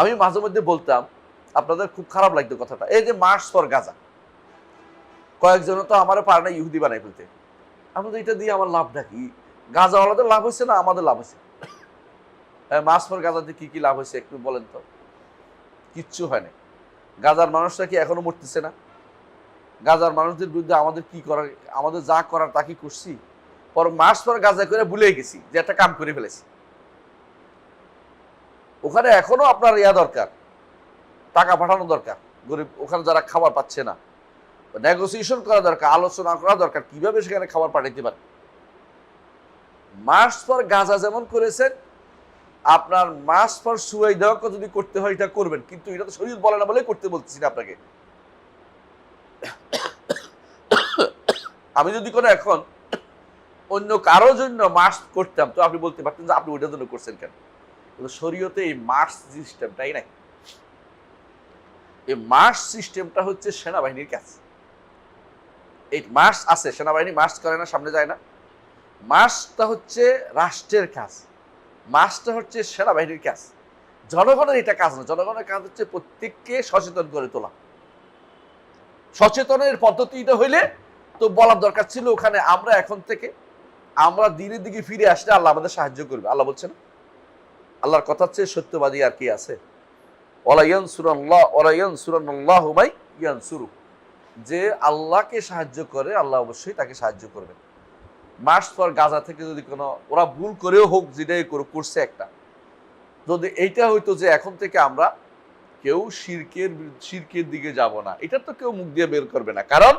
আমি মাঝে মধ্যে বলতাম, আপনাদের খুব খারাপ লাগতো কথাটা, এই যে মার্চ ফর গাজা। কয়েকজন তো আমার পারে না ইহুদি বানাই ফেলতে। আমাদের এটা দিয়ে আমার লাভটা কি গাজাওয়ালাদের লাভ হয়েছে না আমাদের লাভ হয়েছে? মার্চ ফর গাজাতে কি কি লাভ হয়েছে একটু বলেন তো। কিচ্ছু হয় না গাজার মানুষরা কি এখনও মরতেছে না? গাজার মানুষদের বিরুদ্ধে আমাদের কি করার, আমাদের যা করার তা কি করছি? পর মাস পর গাজা করে ভুলে গেছি যে একটা কাম করে ফেলেছি। ওখানে এখনও আপনার ইয়া দরকার, টাকা পাঠানো দরকার। গরিব, ওখানে যারা খাবার পাচ্ছে না। নেগোসিয়েশন করা দরকার, আলোচনা করা দরকার, কীভাবে সেখানে খাবার পাঠাইতে পারে। মাস পর গাজা যেমন করেছেন, আপনার মাস পর সুয়াই দেওয়াকে যদি করতে হয়, এটা করবেন। কিন্তু এটা তো শরীর বলে না বলে করতে বলতেছি না আপনাকে। আমি যদি কোনো এখন অন্য কারোর জন্য মাস্ক করতাম, তো আপনি বলতে পারতেন যে আপনি ওইটার জন্য করছেন কেন? শরীয়তে এই মার্স সিস্টেমটাই নাই? এই মার্স সিস্টেমটা হচ্ছে সেনাবাহিনীর কাজ। এই মার্স আছে, সেনাবাহিনী মার্চ করে না, সামনে যায় না। মার্চটা হচ্ছে রাষ্ট্রের কাজ। মার্চটা হচ্ছে সেনাবাহিনীর কাজ। জনগণের এটা কাজ না, জনগণের কাজ হচ্ছে প্রত্যেককে সচেতন করে তোলা। সচেতনের পদ্ধতিটা হইলে তো বলার দরকার ছিল ওখানে। আমরা এখন থেকে, আমরা দিনের দিকে ফিরে আসলে আল্লাহ আমাদের সাহায্য করবে। আল্লাহ বলছেন আল্লাহর কথা চেয়ে সত্যবাদী আর কি আছে? ইয়ান যে আল্লাহকে সাহায্য করে, আল্লাহ অবশ্যই তাকে সাহায্য করবে। মাস পর গাজা থেকে যদি কোনো, ওরা ভুল করেও হোক, যেটাই করছে একটা। যদি এইটা হইতো যে এখন থেকে আমরা কেউ শিরকের শিরকের দিকে যাব না, এটা তো কেউ মুখ দিয়ে বের করবে না। কারণ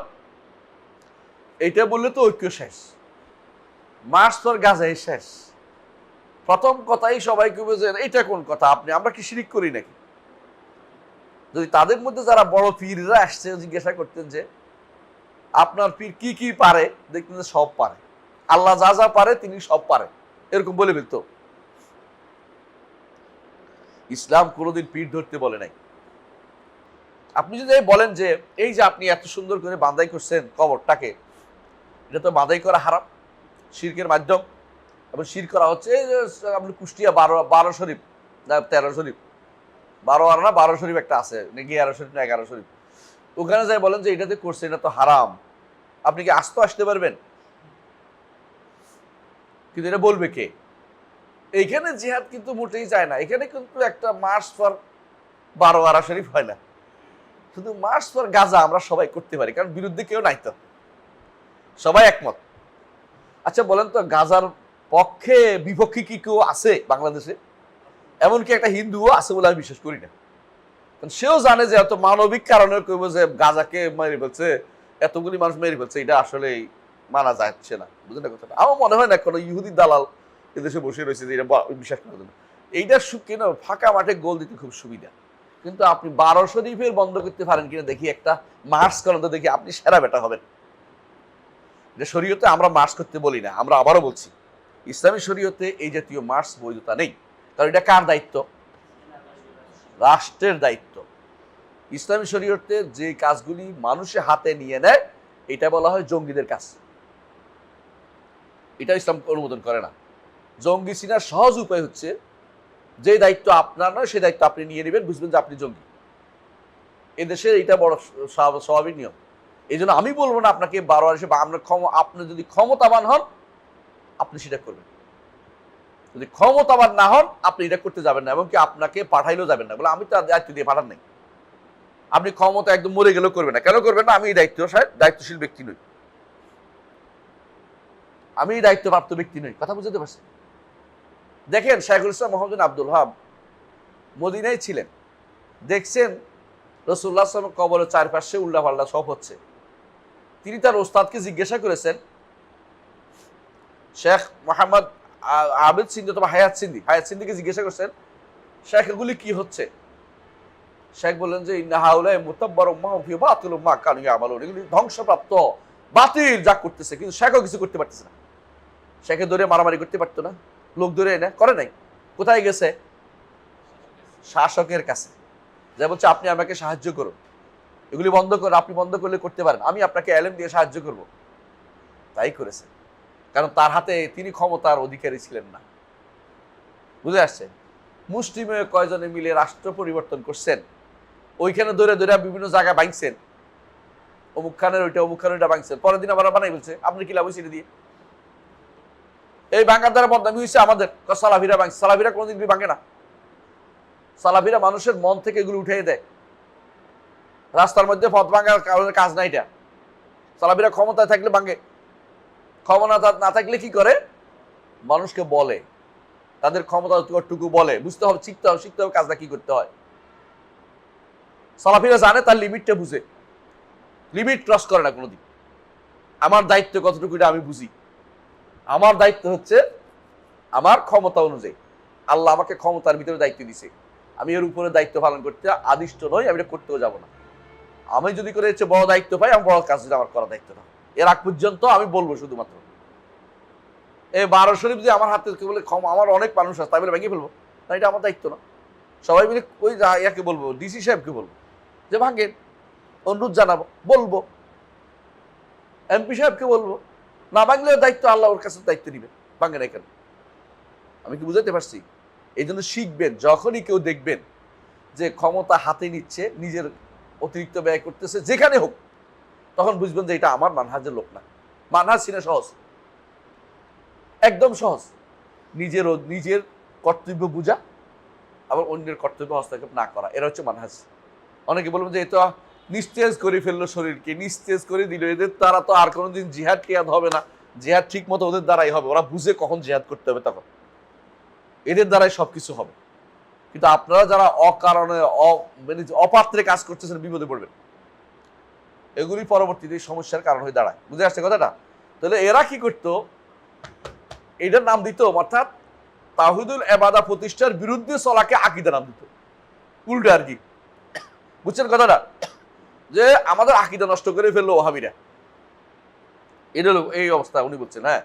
এটা বললে তো ঐক্য শেষ। মাস পর গাজাই শেষ। প্রথম কথাই সবাইকে বুঝেন এটা কোন কথা? আপনি, আমরা কি শিরিক করি নাকি? যদি তাদের মধ্যে যারা বড় পীররা আসছে, জিজ্ঞাসা করতেন যে, আপনার পীর কি কি পারে? দেখতেন যে সব পারে। আল্লাহ যা যা পারে, তিনি সব পারে। এরকম বলে ফেলতো। ইসলাম কোনোদিন পীর ধরতে বলে নাই। আপনি যদি বলেন যে, এই যে আপনি এত সুন্দর করে বাঁধাই করছেন কবরটাকে, এটা তো বাঁধাই করা হারাম, শিরকের মাধ্যম। এবং শির করা হচ্ছে আপনি কুষ্টিয়া বারো বারো শরীফ, না, তেরো শরীফ। বারো আর না, বারো শরীফ একটা আছে, নাকি এগারো শরীফ না এগারো শরীফ। ওখানে যাই বলেন যে এটাতে করছে, এটা তো হারাম। আপনি কি আস্ত আসতে পারবেন? কিন্তু এটা বলবে কে? এইখানে জিহাদ কিন্তু মোটেই যায় না। এখানে কিন্তু একটা মার্চ ফর বারো আরা শরীফ হয় না। শুধু মার্চ ফর গাজা আমরা সবাই করতে পারি, কারণ বিরুদ্ধে কেউ নাই তো। সবাই একমত। আচ্ছা বলেন তো, গাজার পক্ষে বিপক্ষে কি কেউ আছে বাংলাদেশে? এমনকি একটা হিন্দুও আছে বলে আমি বিশ্বাস করি না। কারণ সেও জানে যে এত মানবিক কারণে কইব যে গাজাকে মেরে ফেলছে, এতগুলি মানুষ মেরে ফেলছে, এটা আসলে মানা যাচ্ছে না। বুঝলেন না কথাটা? আমার মনে হয় না কোনো ইহুদি দালাল এদেশে বসে রয়েছে যে এটা বিশ্বাস করার জন্য এইটা কেন ফাঁকা মাঠে গোল দিতে খুব সুবিধা। কিন্তু আপনি বারো শরীফের বন্ধ করতে পারেন কিনা দেখি একটা মার্চ করেন তো দেখি আপনি সেরা বেটা হবেন। এটা শরীয়তে আমরা মার্চ করতে বলি না, আমরা আবারও বলছি। ইসলামী শরীয়তে এই জাতীয় মার্চ বৈধতা নেই। কারণ এটা কার দায়িত্ব? রাষ্ট্রের দায়িত্ব। ইসলামী শরীয়তে যে কাজগুলি মানুষের হাতে নিয়ে নেয়, এটা বলা হয় জঙ্গিদের কাজ। এটা ইসলাম অনুমোদন করে না। জঙ্গি চিনার সহজ উপায় হচ্ছে, যে দায়িত্ব আপনার নয় সেই দায়িত্ব আপনি নিয়ে নেবেন, বুঝবেন যে আপনি জঙ্গি। এদেশের এটা বড় স্বাভাবিক নিয়ম। এই আমি বলব না আপনাকে বারোয়ার হিসেবে আপনার ক্ষম, আপনি যদি ক্ষমতাবান হন আপনি সেটা করবেন। যদি ক্ষমতাবান না হন, আপনি এটা করতে যাবেন না এবং কি আপনাকে পাঠাইলেও যাবেন না। বলে, আমি তো দায়িত্ব দিয়ে পাঠান নাই। আপনি ক্ষমতা একদম মরে গেলেও করবেন না। কেন করবেন না? আমি এই দায়িত্ব দায়িত্বশীল ব্যক্তি নই। আমি এই দায়িত্বপ্রাপ্ত ব্যক্তি নই। কথা বুঝতে পারছি দেখেন শাইখুল ইসলাম মোহাম্মদ আব্দুল হাব মদিনায় ছিলেন। দেখছেন রসুল্লাহ আসলামের কবরের চারপাশে উল্লাহ পাল্লা সব হচ্ছে। তিনি তার ওস্তাদকে জিজ্ঞাসা করেছেন শেখ মোহাম্মদ আবেদ সিন্ধি অথবা হায়াত সিন্ধি। হায়াত সিন্ধিকে জিজ্ঞাসা করছেন, শেখ, এগুলি কি হচ্ছে? শেখ বললেন যে, ইন্না হাউলাই মুতাব্বার উম্মাহ ফি বাতিল উম্মাহ কানু ইয়ামালুন। এগুলি ধ্বংসপ্রাপ্ত, বাতিল যা করতেছে, কিন্তু শেখও কিছু করতে পারতেছে না। শেখে ধরে মারামারি করতে পারতো না, লোক ধরে এনে করে নাই। কোথায় গেছে? শাসকের কাছে। যে বলছে, আপনি আমাকে সাহায্য করুন। এগুলি বন্ধ করুন আপনি বন্ধ করলে করতে পারেন। আমি আপনাকে অ্যালেম দিয়ে সাহায্য করব। তাই করেছে। কারণ তার হাতে তিনি ক্ষমতার অধিকারী ছিলেন না। বুঝে আসছে মুষ্টিমেয় কয়জনে মিলে রাষ্ট্র পরিবর্তন করছেন? ওইখানে ধরে ধরে বিভিন্ন জায়গায় ভাঙছেন। অমুক খানের ওইটা, অমুক খানের ওইটা ভাঙছেন। পরের দিন আবার বানাই বলছে আপনি কি লাভ দিয়ে? এই ভাঙার দ্বারা বদনামি হয়েছে আমাদের। ক সালাফিরা ভাঙছে? সালাফিরা কোনোদিন ভাঙে না? সালাফিরা মানুষের মন থেকে এগুলো উঠিয়ে দেয়। রাস্তার মধ্যে পথ ভাঙার কারণে কাজ নাই এটা। সালাফিরা ক্ষমতায় থাকলে ভাঙে। ক্ষমতা না থাকলে কি করে? মানুষকে বলে। তাদের ক্ষমতা টুকু বলে। বুঝতে হবে, শিখতে হবে শিখতে হবে কাজটা কি করতে হয়। সালাফিরা জানে, তার লিমিটটা বুঝে। লিমিট ক্রস করে না কোনোদিন। আমার দায়িত্ব কতটুকু এটা আমি বুঝি। আমার দায়িত্ব হচ্ছে আমার ক্ষমতা অনুযায়ী। আল্লাহ আমাকে ক্ষমতার ভিতরে দায়িত্ব দিছে। আমি এর উপরে দায়িত্ব পালন করতে আদিষ্ট নই, আমি এটা করতেও যাব না। আমি যদি করে হচ্ছে বড় দায়িত্ব পাই আমি বড় কাজ আমার করা দায়িত্ব না। এর আগ পর্যন্ত আমি বলব শুধুমাত্র। এই বারো শরীফ যদি আমার হাতে বলে আমার অনেক মানুষ আছে, তাই বলে ভেঙে ফেলব। না, এটা আমার দায়িত্ব না। সবাই মিলে ওই ইয়াকে বলব, ডিসি সাহেবকে বলব, যে ভাঙেন, অনুরোধ জানাব, বলব। এমপি সাহেবকে বলব, না ভাঙলেও দায়িত্ব আল্লাহ ওর কাছে দায়িত্ব নিবে, ভাঙে না কেন? আমি কি বুঝাতে পারছি? এই জন্য শিখবেন, যখনই কেউ দেখবেন যে ক্ষমতা হাতে নিচ্ছে, নিজের অতিরিক্ত ব্যয় করতেছে, যেখানে হোক। তখন বুঝবেন যে এটা আমার মানহাজের লোক না। মানহাজ সিনে সহজ। একদম সহজ। নিজের নিজের কর্তব্য বোঝা, আবার অন্যের কর্তব্য হস্তক্ষেপ না করা। এরা হচ্ছে মানহাজ। অনেকে বলবেন যে এটা নিস্তেজ করে ফেলল শরীরকে, নিস্তেজ করে দিল। এদের তারা তো আর কোনোদিন জিহাদ টিহাদ হবে না। জিহাদ ঠিক মতো ওদের দ্বারাই হবে। ওরা বুঝে কখন জিহাদ করতে হবে তখন। এদের দ্বারাই সবকিছু হবে। কিন্তু আপনারা যারা অকারণে মানে অপাত্রে কাজ করতেছেন, বিপদে পড়বেন। এগুলি পরবর্তীতে সমস্যার কারণ হয়ে দাঁড়ায়। বুঝে আসছে কথাটা? তাহলে এরা কি করত? এটার নাম দিত, অর্থাৎ তাহিদুল এবাদা প্রতিষ্ঠার বিরুদ্ধে চলাকে আকিদা নাম দিত। উল্টে আর কি। বুঝছেন কথাটা? যে আমাদের আকিদা নষ্ট করে ফেলল ওহাবিরা। এটা এই অবস্থা, উনি বলছেন হ্যাঁ।